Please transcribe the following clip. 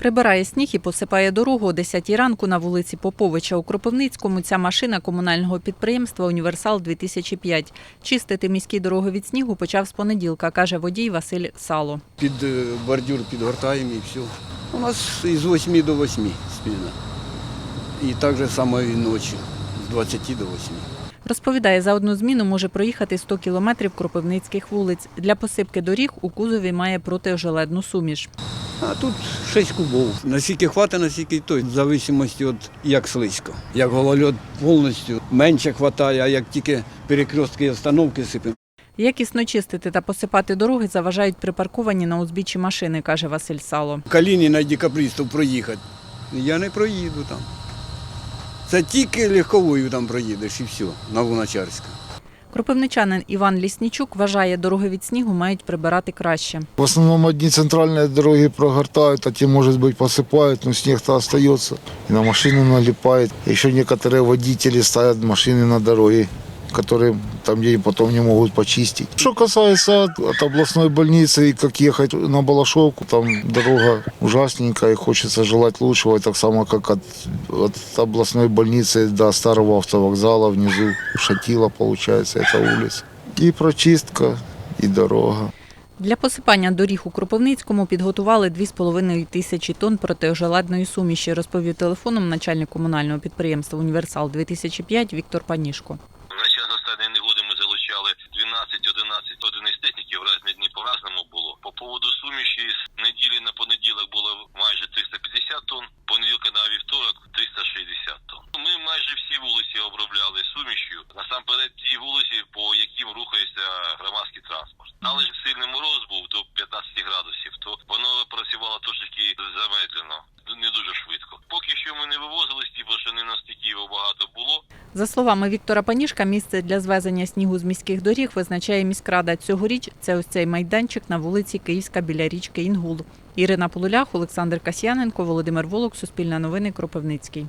Прибирає сніг і посипає дорогу о 10 ранку на вулиці Поповича у Кропивницькому. Ця машина комунального підприємства Універсал 2005 Чистити міські дороги від снігу почав з понеділка, каже водій Василь Сало. Під е, бордюр підгортаємо і все. У нас із 8 до 8 зміна. І так же само і ночі, з 20 до 8. Розповідає, за одну зміну може проїхати 100 кілометрів кропивницьких вулиць. Для посипки доріг у кузові має протиожеледну суміш. А тут 6 кубов. Наскільки хватить, наскільки й той. В зависимості від як слизько. Як голольот повністю менше хватає, а як тільки перекрестки і остановки сипемо. Якісно чистити та посипати дороги заважають припарковані на узбіччі машини, каже Василь Сало. Калініна декабристів проїхати. Я не проїду там. Це тільки легковою там проїдеш і все, на Луначарська. Кропивничанин Іван Ліснічук вважає, дороги від снігу мають прибирати краще. В основном одни центральные дороги прогортают, а те, может быть, посыпают, но снег-то остается. И на машину налипает. Еще некоторые водители ставят машины на дороге, которые там где потом не могут почистить. Что касается от, от областной больницы и как ехать на Балашовку, там дорога ужасненькая, и хочется желать лучшего, и так само, как от, от областной больницы до старого автовокзала внизу Шатила, получается, это улица. И прочистка, и дорога. Для посипання доріг у Кропивницькому підготували 2,5 тисячі тонн протиожеледної суміші, розповів телефоном начальник комунального підприємства Універсал 2005 Віктор Панішко. 12-11 одиниць техніки, в різні дні по-разному було. По поводу суміші з неділі на понеділок було майже 350 тонн, понеділка на вівторок 360 тонн. Ми майже всі вулиці обробляли сумішю. Насамперед ті вулиці, по яким рухається громадський транспорт. Але ж сильний мороз був до 15 градусів, то воно працювало трошки замедлено, За словами Віктора Панішка, місце для звезення снігу з міських доріг визначає міськрада. Цьогоріч це ось цей майданчик на вулиці Київська біля річки Інгул. Ірина Полулях, Олександр Касьяненко, Володимир Волок, Суспільне новини, Кропивницький.